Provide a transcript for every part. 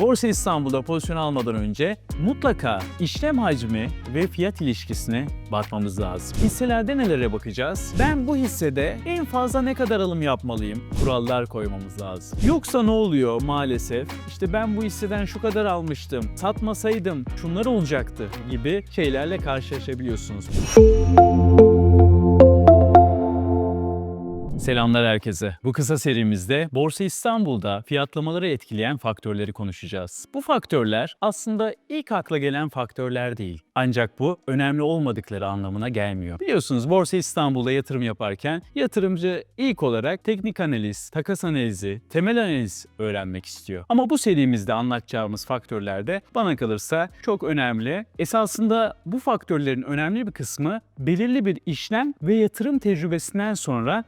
Borsa İstanbul'da pozisyon almadan önce mutlaka işlem hacmi ve fiyat ilişkisine bakmamız lazım. Hisselerde nelere bakacağız? Ben bu hissede en fazla ne kadar alım yapmalıyım? Kurallar koymamız lazım. Yoksa ne oluyor maalesef? İşte ben bu hisseden şu kadar almıştım, satmasaydım şunlar olacaktı gibi şeylerle karşılaşabiliyorsunuz. Selamlar herkese. Bu kısa serimizde Borsa İstanbul'da fiyatlamaları etkileyen faktörleri konuşacağız. Bu faktörler aslında ilk akla gelen faktörler değil. Ancak bu önemli olmadıkları anlamına gelmiyor. Biliyorsunuz Borsa İstanbul'da yatırım yaparken yatırımcı ilk olarak teknik analiz, takas analizi, temel analiz öğrenmek istiyor. Ama bu serimizde anlatacağımız faktörler de bana kalırsa çok önemli. Esasında bu faktörlerin önemli bir kısmı belirli bir işlem ve yatırım tecrübesinden sonra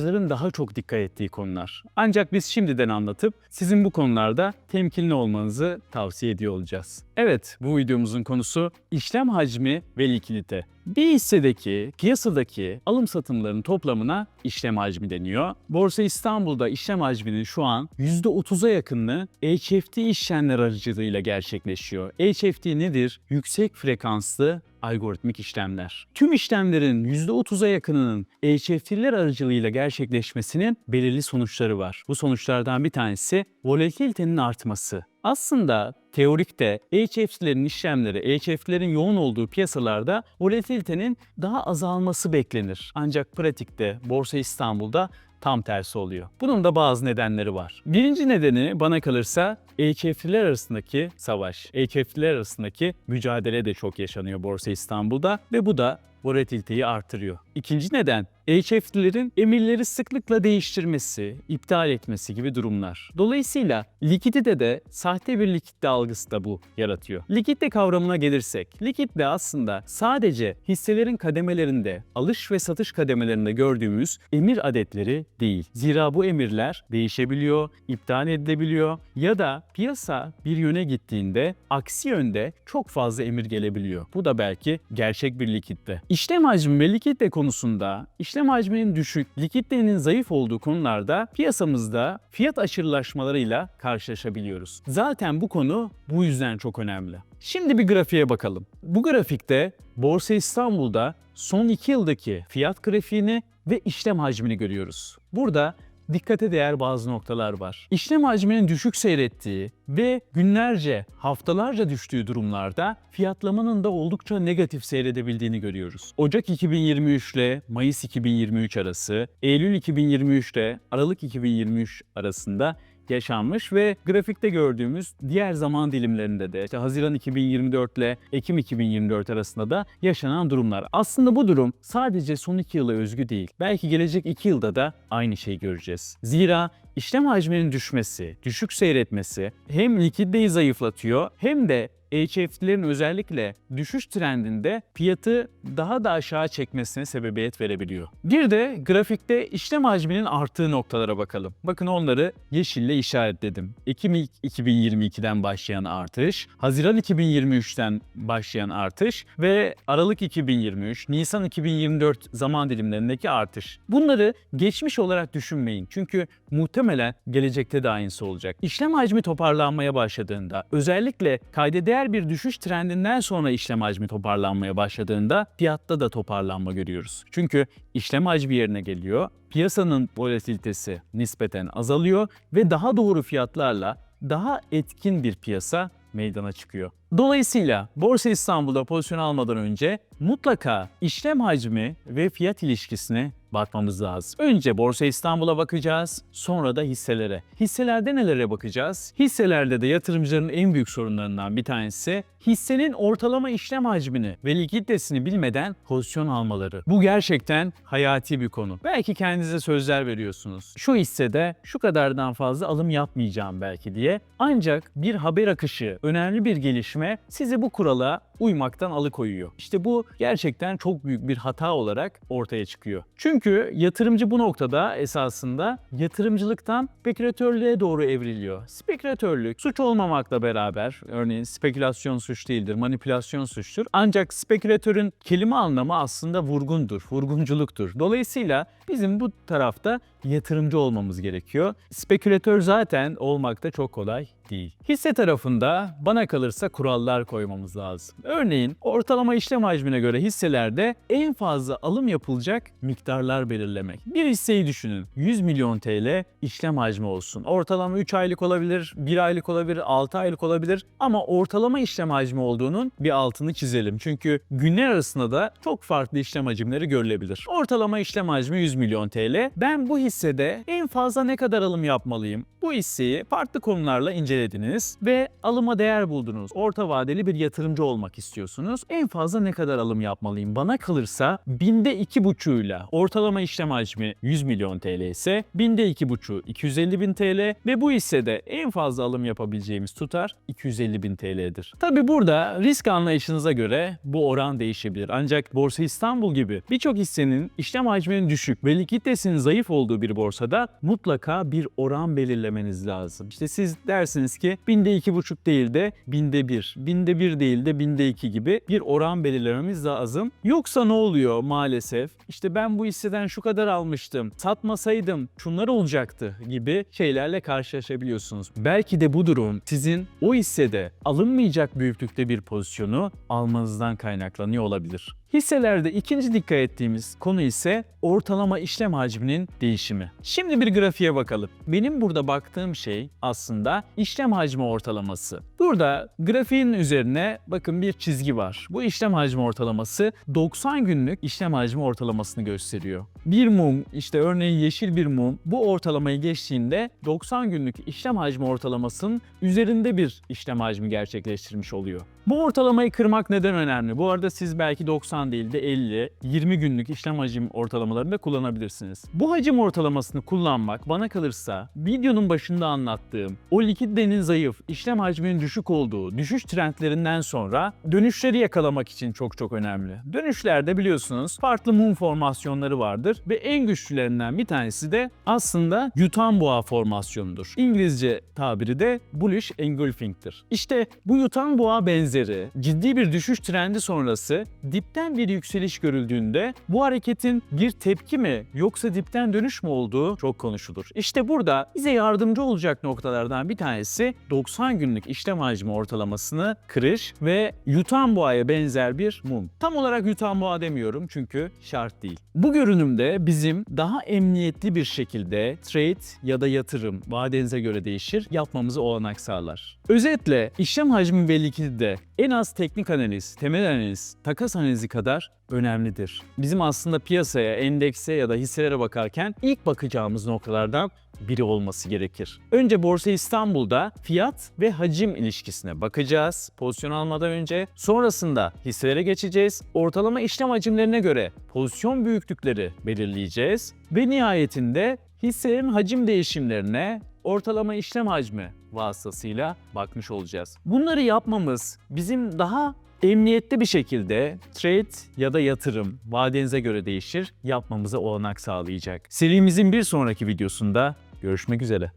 yatırımcıların daha çok dikkat ettiği konular. Ancak biz şimdiden anlatıp sizin bu konularda temkinli olmanızı tavsiye ediyor olacağız. Evet, bu videomuzun konusu işlem hacmi ve likidite. Bir hissedeki, piyasadaki alım satımların toplamına işlem hacmi deniyor. Borsa İstanbul'da işlem hacminin şu an %30'a yakınlığı HFT işlemler aracılığıyla gerçekleşiyor. HFT nedir? Yüksek frekanslı algoritmik işlemler. Tüm işlemlerin %30'a yakınının HFT'ler aracılığıyla gerçekleşmesinin belirli sonuçları var. Bu sonuçlardan bir tanesi volatilitenin artması. Aslında teorikte HFT'lerin işlemleri, HFT'lerin yoğun olduğu piyasalarda volatilitenin daha azalması beklenir. Ancak pratikte Borsa İstanbul'da tam tersi oluyor. Bunun da bazı nedenleri var. Birinci nedeni bana kalırsa HFT'ler arasındaki savaş, HFT'ler arasındaki mücadele de çok yaşanıyor Borsa İstanbul'da ve bu da volatiliteyi artırıyor. İkinci neden HFT'lerin emirleri sıklıkla değiştirmesi, iptal etmesi gibi durumlar. Dolayısıyla likidite de sahte bir likidite algısı da bu yaratıyor. Likidite kavramına gelirsek, likidite aslında sadece hisselerin kademelerinde, alış ve satış kademelerinde gördüğümüz emir adetleri değil. Zira bu emirler değişebiliyor, iptal edilebiliyor ya da piyasa bir yöne gittiğinde aksi yönde çok fazla emir gelebiliyor. Bu da belki gerçek bir likidite. İşlem hacmi ve likidite konusunda işlem hacminin düşük, likiditenin zayıf olduğu konularda piyasamızda fiyat aşırılaşmalarıyla karşılaşabiliyoruz. Zaten bu konu bu yüzden çok önemli. Şimdi bir grafiğe bakalım. Bu grafikte Borsa İstanbul'da son 2 yıldaki fiyat grafiğini ve işlem hacmini görüyoruz. Burada dikkate değer bazı noktalar var. İşlem hacminin düşük seyrettiği ve günlerce, haftalarca düştüğü durumlarda fiyatlamanın da oldukça negatif seyredebildiğini görüyoruz. Ocak 2023 ile Mayıs 2023 arası, Eylül 2023 ile Aralık 2023 arasında yaşanmış ve grafikte gördüğümüz diğer zaman dilimlerinde de işte Haziran 2024 ile Ekim 2024 arasında da yaşanan durumlar. Aslında bu durum sadece son 2 yıla özgü değil. Belki gelecek 2 yılda da aynı şeyi göreceğiz. Zira işlem hacminin düşmesi, düşük seyretmesi hem likiditeyi zayıflatıyor hem de HFT'lerin özellikle düşüş trendinde fiyatı daha da aşağı çekmesine sebebiyet verebiliyor. Bir de grafikte işlem hacminin arttığı noktalara bakalım. Bakın onları yeşille işaretledim. Ekim 2022'den başlayan artış, Haziran 2023'ten başlayan artış ve Aralık 2023, Nisan 2024 zaman dilimlerindeki artış. Bunları geçmiş olarak düşünmeyin. Çünkü muhtemelen gelecekte de aynısı olacak. İşlem hacmi toparlanmaya başladığında, özellikle kayda değer bir düşüş trendinden sonra işlem hacmi toparlanmaya başladığında fiyatta da toparlanma görüyoruz. Çünkü işlem hacmi yerine geliyor, piyasanın volatilitesi nispeten azalıyor ve daha doğru fiyatlarla daha etkin bir piyasa meydana çıkıyor. Dolayısıyla Borsa İstanbul'da pozisyon almadan önce mutlaka işlem hacmi ve fiyat ilişkisine bakmamız lazım. Önce Borsa İstanbul'a bakacağız, sonra da hisselere. Hisselerde nelere bakacağız? Hisselerde de yatırımcıların en büyük sorunlarından bir tanesi hissenin ortalama işlem hacmini ve likiditesini bilmeden pozisyon almaları. Bu gerçekten hayati bir konu. Belki kendinize sözler veriyorsunuz. Şu hissede şu kadardan fazla alım yapmayacağım belki diye. Ancak bir haber akışı, önemli bir gelişme sizi bu kurala uymaktan alıkoyuyor. İşte bu gerçekten çok büyük bir hata olarak ortaya çıkıyor. Çünkü yatırımcı bu noktada esasında yatırımcılıktan spekülatörlüğe doğru evriliyor. Spekülatörlük suç olmamakla beraber örneğin spekülasyon suç değildir, manipülasyon suçtur. Ancak spekülatörün kelime anlamı aslında vurgundur, vurgunculuktur. Dolayısıyla bizim bu tarafta yatırımcı olmamız gerekiyor. Spekülatör zaten olmak da çok kolay değil. Hisse tarafında bana kalırsa kurallar koymamız lazım. Örneğin ortalama işlem hacmine göre hisselerde en fazla alım yapılacak miktarlar belirlemek. Bir hisseyi düşünün. 100 milyon TL işlem hacmi olsun. Ortalama 3 aylık olabilir, 1 aylık olabilir, 6 aylık olabilir ama ortalama işlem hacmi olduğunun bir altını çizelim. Çünkü günler arasında da çok farklı işlem hacimleri görülebilir. Ortalama işlem hacmi 100 milyon TL. Ben bu hissede en fazla ne kadar alım yapmalıyım? Bu hisseyi farklı konularla incelediniz ve alıma değer buldunuz. Orta vadeli bir yatırımcı olmak istiyorsunuz. En fazla ne kadar alım yapmalıyım? Bana kalırsa binde iki buçuğuyla ortalama işlem hacmi 100 milyon TL ise binde iki buçuğu 250 bin TL ve bu hissede en fazla alım yapabileceğimiz tutar 250 bin TL'dir. Tabi burada risk anlayışınıza göre bu oran değişebilir. Ancak Borsa İstanbul gibi birçok hissenin işlem hacminin düşük ve likiditesinin zayıf olduğu bir borsada mutlaka bir oran belirlemeniz lazım. İşte siz dersiniz ki binde iki buçuk değil de binde bir, binde bir değil de binde iki gibi bir oran belirlememiz lazım. Yoksa ne oluyor maalesef? İşte ben bu hisseden şu kadar almıştım, satmasaydım şunlar olacaktı gibi şeylerle karşılaşabiliyorsunuz. Belki de bu durum sizin o hissede alınmayacak büyüklükte bir pozisyonu almanızdan kaynaklanıyor olabilir. Hisselerde ikinci dikkat ettiğimiz konu ise ortalama işlem hacminin değişimi. Şimdi bir grafiğe bakalım. Benim burada baktığım şey aslında işlem hacmi ortalaması. Burada grafiğin üzerine bakın bir çizgi var. Bu işlem hacmi ortalaması 90 günlük işlem hacmi ortalamasını gösteriyor. Bir mum işte örneğin yeşil bir mum bu ortalamayı geçtiğinde 90 günlük işlem hacmi ortalamasının üzerinde bir işlem hacmi gerçekleştirmiş oluyor. Bu ortalamayı kırmak neden önemli? Bu arada siz belki 90 değil de 50, 20 günlük işlem hacim ortalamalarını da kullanabilirsiniz. Bu hacim ortalamasını kullanmak bana kalırsa videonun başında anlattığım o likiditenin zayıf, işlem hacminin düşük olduğu düşüş trendlerinden sonra dönüşleri yakalamak için çok çok önemli. Dönüşlerde biliyorsunuz farklı mum formasyonları vardır ve en güçlülerinden bir tanesi de aslında yutan boğa formasyonudur. İngilizce tabiri de bullish engulfing'tir. İşte bu yutan boğa benzeri ciddi bir düşüş trendi sonrası dipten bir yükseliş görüldüğünde bu hareketin bir tepki mi yoksa dipten dönüş mü olduğu çok konuşulur. İşte burada bize yardımcı olacak noktalardan bir tanesi 90 günlük işlem hacmi ortalamasını kırış ve yutan boğaya benzer bir mum. Tam olarak yutan boğa demiyorum çünkü şart değil. Bu görünümde bizim daha emniyetli bir şekilde trade ya da yatırım vadenize göre değişir yapmamızı olanak sağlar. Özetle işlem hacmi ve likidite en az teknik analiz, temel analiz, takas analizi kadar önemlidir. Bizim aslında piyasaya, endekse ya da hisselere bakarken ilk bakacağımız noktalardan biri olması gerekir. Önce Borsa İstanbul'da fiyat ve hacim ilişkisine bakacağız pozisyon almadan önce. Sonrasında hisselere geçeceğiz. Ortalama işlem hacimlerine göre pozisyon büyüklükleri belirleyeceğiz. Ve nihayetinde hisselerin hacim değişimlerine ortalama işlem hacmi vasıtasıyla bakmış olacağız. Bunları yapmamız bizim daha emniyetli bir şekilde trade ya da yatırım vadenize göre değişir yapmamıza olanak sağlayacak. Serimizin bir sonraki videosunda görüşmek üzere.